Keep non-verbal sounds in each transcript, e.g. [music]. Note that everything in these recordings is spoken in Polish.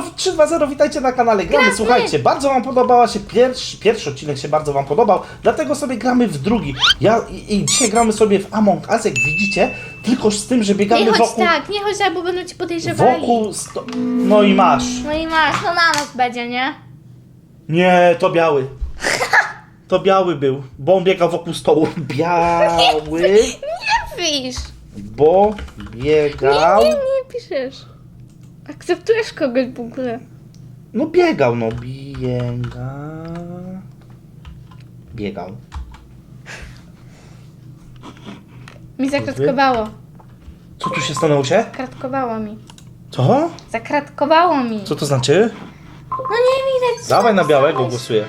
no 3-2-0, witajcie na kanale Gramy. Gramy. Słuchajcie, bardzo wam podobała się pierwszy, pierwszy odcinek się bardzo wam podobał, dlatego sobie gramy w drugi. Ja i, i dzisiaj gramy sobie w Among Us, jak widzicie, tylko z tym, że biegamy Nie chodź wokół... tak, nie chodź tak, bo będą ci podejrzewali. Wokół... Sto... No i masz. No i masz, no na nas będzie, nie? Nie, to biały. [laughs] To biały był, bo on biegał wokół stołu. [laughs] Biały, Nie pisz! bo biegał... Nie, nie piszesz. Akceptujesz kogoś w ogóle. No biegał, no biega... Biegał. Mi zakratkowało. Co tu się stanęło się? Kratkowało mi. Co? Zakratkowało mi. Co to znaczy? No nie widać. Dawaj na białego głosuję.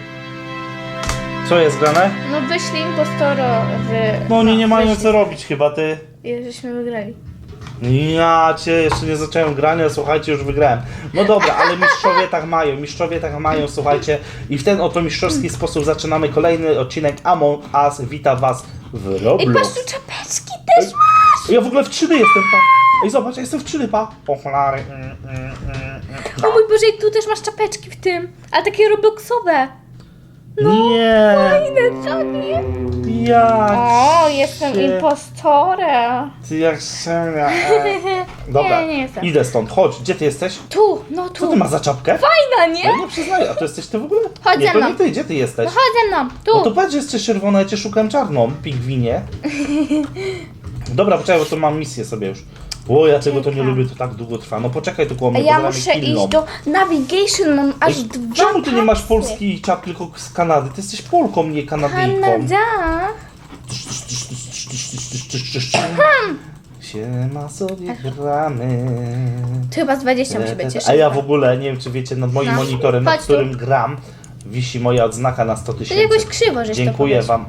Co jest grane? No wyślij impostora w... No oni nie mają wyślij. co robić chyba, ty. I żeśmy wygrali. Ja cię jeszcze nie zacząłem grania, słuchajcie, już wygrałem. No dobra, ale mistrzowie tak mają, mistrzowie tak mają, słuchajcie. I w ten oto mistrzowski sposób zaczynamy kolejny odcinek Among Us. Witam was w Ej, patrz Roblox. tu czapeczki też masz! Ja w ogóle w 3D jestem, pa. Ej, zobacz, ja jestem w 3D, pa. O cholary. Mm, mm, mm, mm. O mój Boże, i tu też masz czapeczki w tym. Ale takie robloxowe. Nie. Fajne, co nie? Ja O, jestem cię- impostorem. Ty jak szemia. [laughs] e. Dobra, Nie, nie jestem. idę stąd. Chodź, gdzie ty jesteś? Tu, no Co tu. ty masz za czapkę? Fajna, nie? Ja nie przyznaję, a to jesteś ty w ogóle? Chodź nie, ze to mną. nie ty, gdzie ty jesteś? No chodź ze mną, tu. No to patrz, że jesteś czerwona, ja cię szukałem czarną, pingwinie. [laughs] Dobra, poczekaj, bo to mam misję sobie już. O, ja tego to nie lubię, to tak długo trwa. No poczekaj tu koło A mnie, ja bo zaraz muszę mnie iść do navigation, mam aż Ej, dwa Czemu ty nie masz pasy. polskiej czap, tylko z Kanady? Ty jesteś Polką, nie Kanadyjką. Kanada. Siema sobie gramy. To chyba z 20 musi być jeszcze. A ja w ogóle, nie wiem czy wiecie, nad moim No. monitorem, Chodź tu. którym gram, wisi moja odznaka na 100 To tysięcy. jakoś krzywo, żeś Dziękuję to wam.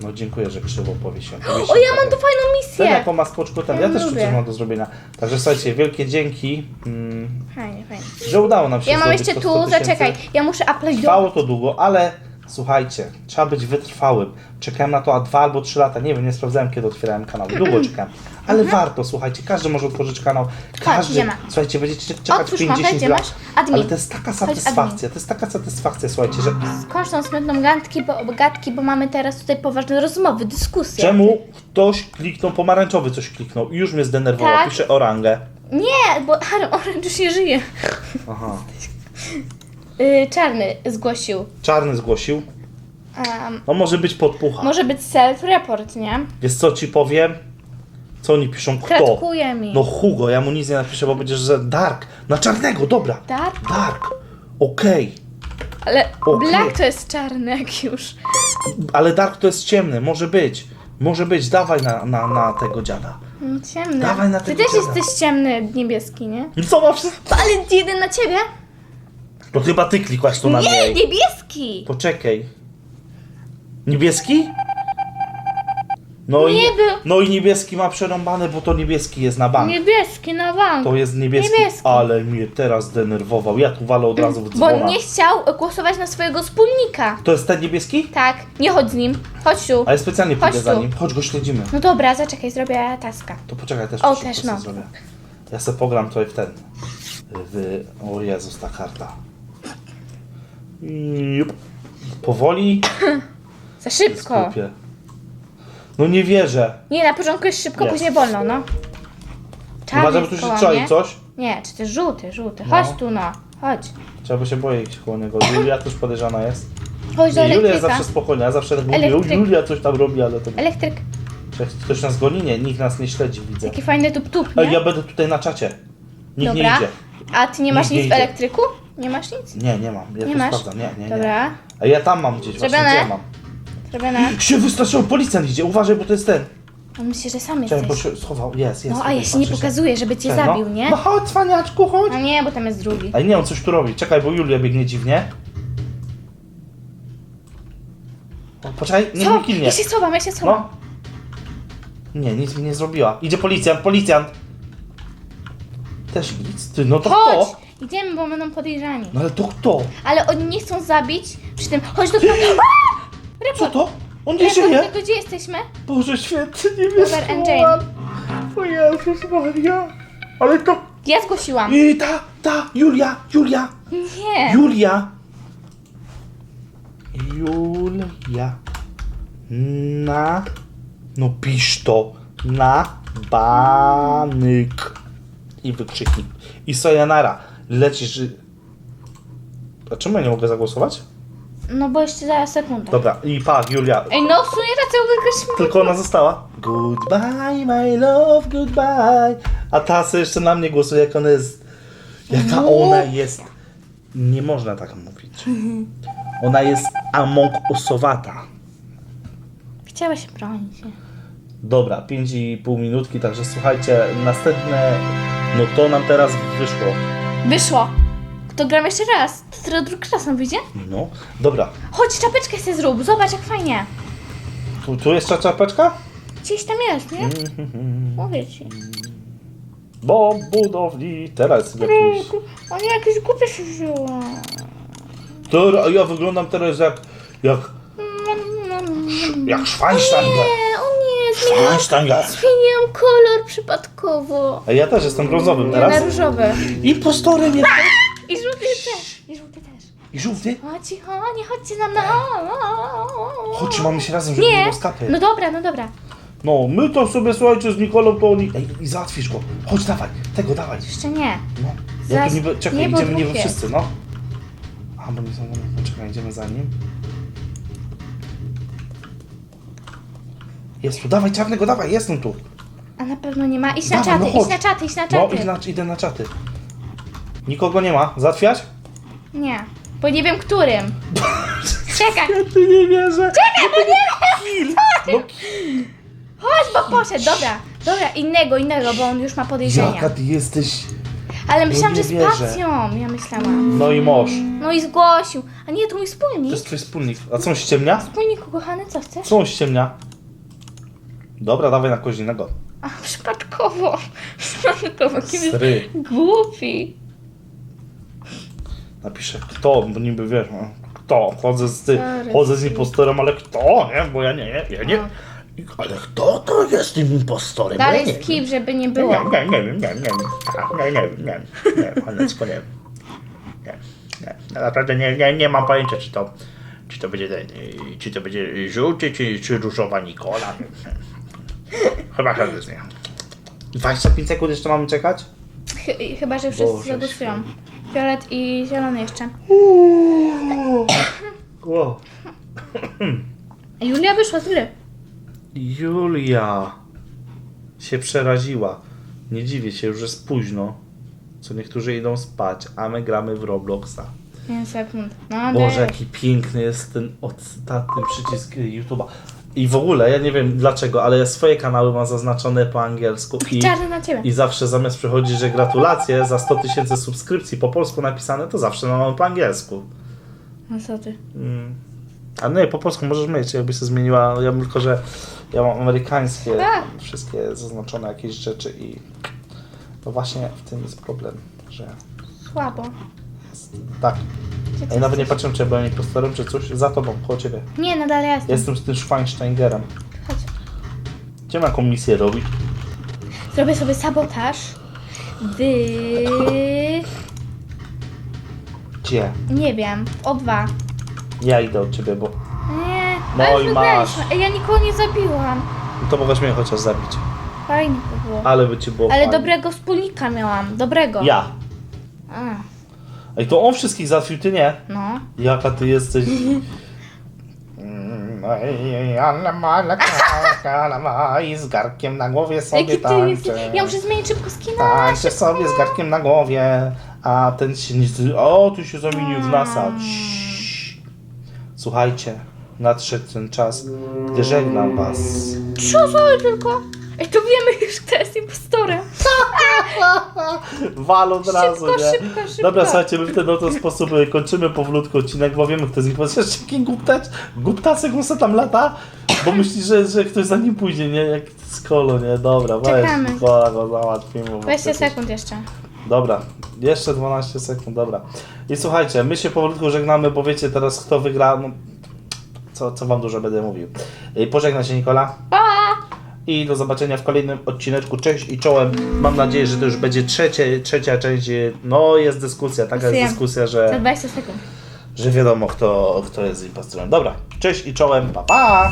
No dziękuję, że krzywo powiesiłem. O, ja mam tu fajną Ten misję. jako maskoczku, ten, Ja ja też lubię. coś mam do zrobienia. Także słuchajcie, wielkie dzięki, mm, Fajnie, fajnie. że udało nam się Ja mam jeszcze to 100 tu, zaczekaj, ja muszę uploadować. Trwało to długo, ale słuchajcie, trzeba być wytrwałym. Czekałem na to a dwa albo trzy lata, nie wiem, nie sprawdzałem kiedy otwierałem kanał. Długo czekałem. Ale warto, słuchajcie, każdy może otworzyć kanał. Każdy, idziemy. słuchajcie, będziecie czekać Otwórz 50 mapę, gdzie lat. Admin. Ale to jest taka satysfakcja, to jest taka satysfakcja, słuchajcie, że Skończ tą smętną gadki, bo, gadki, bo mamy teraz tutaj poważne rozmowy, dyskusje. czemu ktoś kliknął, pomarańczowy coś kliknął i już mnie zdenerwował, Tak. pisze orangę. Nie, bo Harry Orange już nie żyje. Aha. Yy, czarny zgłosił. Czarny zgłosił. Um, No może być podpucha. może być self-report, nie? Wiesz co ci powiem? Co oni piszą? Kto? Kratkuje mi. No Hugo, ja mu nic nie napiszę, bo będziesz, że Dark. Na czarnego, dobra. Dark? Dark. Okej. Ale Okej. Black to jest czarny jak już. Ale Dark to jest ciemny, może być. Może być, dawaj na, na, na tego dziada. Mm, Ciemny. Dawaj na Ty tego też dziada. jesteś ciemny, niebieski, nie? I co ma wszystko? Ale jeden na ciebie? To chyba ty klikłaś tu na Nie, mnie. niebieski! Poczekaj. Niebieski? No i, Nie był. no i niebieski ma przerąbane, bo to niebieski jest na bank. Niebieski na bank. To jest niebieski, Niebieski. ale mnie teraz zdenerwował. Ja tu walę od razu w Bo dzwona. nie chciał głosować na swojego wspólnika. To jest ten niebieski? Tak, nie chodź z nim. Chodź tu. A ja specjalnie Chodź pójdę za tu. nim. Chodź go śledzimy. No dobra, zaczekaj, zrobię taska. To poczekaj też. O, szybko też, sobie no. Zrobię. Ja sobie pogram tutaj w ten. W... O Jezus, ta karta. Jup. Powoli. [laughs] Za szybko. Skupię. No nie wierzę. Nie, na początku jest szybko, Nie. później wolno, no. Czarny żeby tu jest się koło czai mnie. coś. Nie, czy też żółty, żółty. No. Chodź tu, no. Chodź. Trzeba się boję się koło niego. Julia też podejrzana jest. Chodź do Nie, Julia jest elektryka. zawsze spokojna. Ja zawsze tak mówię, Elektryk. Julia coś tam robi, ale to... Elektryk. Czy Ktoś nas goni? Nie, nikt nas nie śledzi, widzę. Taki fajny tup-tup, Ej, nie? ja będę tutaj na czacie. Nikt nie Dobra. idzie. A ty nie masz Nikt nie nic w idzie. elektryku? Nie masz nic? Nie, nie mam. Ja Nie masz? sprawdzam. Nie, nie, nie. Dobra. A ja tam mam gdzieś właśnie, Zrobione? gdzie mam? Zrobione. [gasps] Się wystraszył, policjant idzie, uważaj, bo to jest ten. On myśli, że sam Czekaj, bo jesteś. się schował, jest, jest. No, a ja się nie patrzę pokazuję, żeby cię Czekaj, zabił, no. nie? No chodź, cwaniaczku, chodź. A nie, bo tam jest drugi. A nie, on coś tu robi. Czekaj, bo Julia biegnie dziwnie. O, poczekaj, nie Co? kilnie. Ja się schowam, ja się schowam. No. Nie, nic mi nie zrobiła. Idzie policjant, policjant. Też nic. Ty, no to Chodź! kto? Idziemy, bo będą podejrzani. No ale to kto? Ale oni nie chcą zabić przy tym. Chodź do! A! Co to? On nie żyje? tylko gdzie jesteśmy? Boże święty, nie wiesz. and Jane. O Jezus Maria. Ale to... Ja zgłosiłam. I ta, Ta, Julia, Julia, Nie. Julia. Julia. Na. No pisz to. Na banyk. I wykrzyknik. I sayonara. Lecisz. A czemu ja nie mogę zagłosować? No bo jeszcze za sekundę. Dobra, i pa, Julia. Ej, no w sumie wygrać. Tylko ona została. Goodbye, my love, goodbye. A ta sobie jeszcze na mnie głosuje, jak ona jest. Jaka No. ona jest. Nie można tak mówić. Ona jest among usowata. Chciała się bronić. Dobra, 5,5 minutki, także słuchajcie, następne. No to nam teraz wyszło. Wyszło. To gram jeszcze raz. To teraz drugi raz nam wyjdzie? No, dobra. Chodź, czapeczkę sobie zrób. Zobacz jak fajnie. Tu, tu jest czapeczka? Gdzieś tam jest, nie? Mówię ci. Bo budowli. Teraz jakiś. O nie, jakieś głupie się wzięło. To, ja wyglądam teraz jak. jak. jak Schweinsteiger. Nie, o nie, zmieniłam, Schweinsteiger. zmieniłam kolor przypadkowo. A ja też jestem brązowym Ja na teraz. różowy. Impostorem jestem. [laughs] I żółty też. I żółty też. I żółty. O cicho, nie chodźcie za mną. Chodź, mamy się razem, żeby nie Nie. było skapy. No dobra, no dobra. No, my to sobie, słuchajcie, z Nikolą to oni... Ej, i załatwisz go. Chodź, dawaj, tego dawaj. Jeszcze nie. No. Ja Zaraz- tu niby, czekaj, nie, bo idziemy niby jest. wszyscy, no. A, bo nie są... no, Czekaj, idziemy za nim. Jest tu, dawaj czarnego, dawaj, jestem tu. A na pewno nie ma. Idź na Dawaj, no czaty, chodź. idź na czaty, idź na No, czaty. idę na, idę na czaty. Nikogo nie ma. Zatwiać? Nie, bo nie wiem którym. [laughs] Czekaj, Ty nie wierzę. czekaj, bo nie wiem. No, Chodź, bo poszedł, dobra. Dobra, innego, innego, bo on już ma podejrzenia. jaka ty jesteś... Ale myślałam, że z wierzę. pacją, ja myślałam. No i mąż. No i zgłosił. A nie, to mój To wspólnik. jest twój wspólnik. A co on ściemnia? Wspólnik ukochany, co chcesz? Co on ściemnia? Dobra, dawaj na kogoś innego. A, przypadkowo. Przypadkowo, kim jest Sry. głupi. Napiszę kto, bo niby wiesz, no, kto. Chodzę z, ty, chodzę z impostorem, ale kto, nie? Bo ja nie, ja nie. Ale kto to jest tym impostorem? Dalej ja nie skip, żeby nie było. Nie, nie, nie wiem, nie, nie, nie, nie, nie, nie, nie, Hanecko, nie wiem. Nie, nie, ja naprawdę nie, nie, nie mam pojęcia, czy to, czy to będzie, ten, y, czy to będzie żółty, czy, czy różowa Nikola. Chyba z nich. 25 sekund jeszcze mamy czekać? Chy- Chyba, że wszyscy Boże zagłosują. Fiolet i zielony jeszcze. Wow. Julia wyszła z gry. Julia się przeraziła. Nie dziwię się, już jest późno. Co niektórzy idą spać, a my gramy w Robloxa. 5 sekund. No, Boże, jaki piękny jest ten ostatni przycisk YouTube'a. I w ogóle, ja nie wiem dlaczego, ale ja swoje kanały mam zaznaczone po angielsku i, Czarny na ciebie. i zawsze zamiast przychodzić, że gratulacje za 100 tysięcy subskrypcji po polsku napisane, to zawsze mam po angielsku. No co ty? Mm. A nie, po polsku możesz mieć, jakby się zmieniła. Ja bym tylko, że ja mam amerykańskie, Tak. wszystkie zaznaczone jakieś rzeczy i to właśnie w tym jest problem, że Słabo. Tak. Ty Ja nawet nie patrzę, czy ja byłem impostorem, czy coś. Za tobą, koło ciebie. Nie, nadal ja jestem. Jestem z tym Schweinsteigerem. Chodź. Gdzie ma jaką misję robić? Zrobię sobie sabotaż. W... Gdzie? Nie wiem. O dwa. Ja idę od ciebie, bo Nie. No ale i wygraliśmy. masz. Ej, Ja nikogo nie zabiłam. to mogłaś mnie chociaż zabić. Fajnie to było. Ale by ci było Ale fajnie. dobrego wspólnika miałam. Dobrego. Ja. A, Ej, to on wszystkich załatwił, ty nie. no. Jaka ty jesteś... I z garkiem na głowie sobie Jaki ty tańczę. jesteś... Ja muszę zmienić szybko skina. Tańczę sobie z garkiem na głowie, a ten się nie... O, tu się zamienił w NASA. Mm. Ciii. Słuchajcie, nadszedł ten czas, gdy żegnam was. Co sobie tylko? Ej, to wiemy już, kto jest impostorem. [laughs] Wal od razu, Szybko, nie? szybko, szybko. Dobra, słuchajcie, my w ten oto sposób y, kończymy powolutku odcinek, bo wiemy, kto z nich jest taki guptacz, guptacek mu se tam lata, bo myśli, że, że ktoś za nim pójdzie, nie? Jak skolo, nie? Dobra, weź, Czekamy. Nikola go załatwimy. bo 20 przecież- sekund jeszcze. Dobra, jeszcze 12 sekund, dobra. I słuchajcie, my się powolutku żegnamy, bo wiecie teraz kto wygra, no, co, co wam dużo będę mówił. Y, Pożegnaj się Nikola. Pa! I do zobaczenia w kolejnym odcineczku. Cześć i czołem. Mam nadzieję, że to już będzie trzecie, trzecia część. No jest dyskusja, taka jest dyskusja, że, 20 sekund. że wiadomo kto, kto jest impostorem. Dobra, cześć i czołem, pa pa!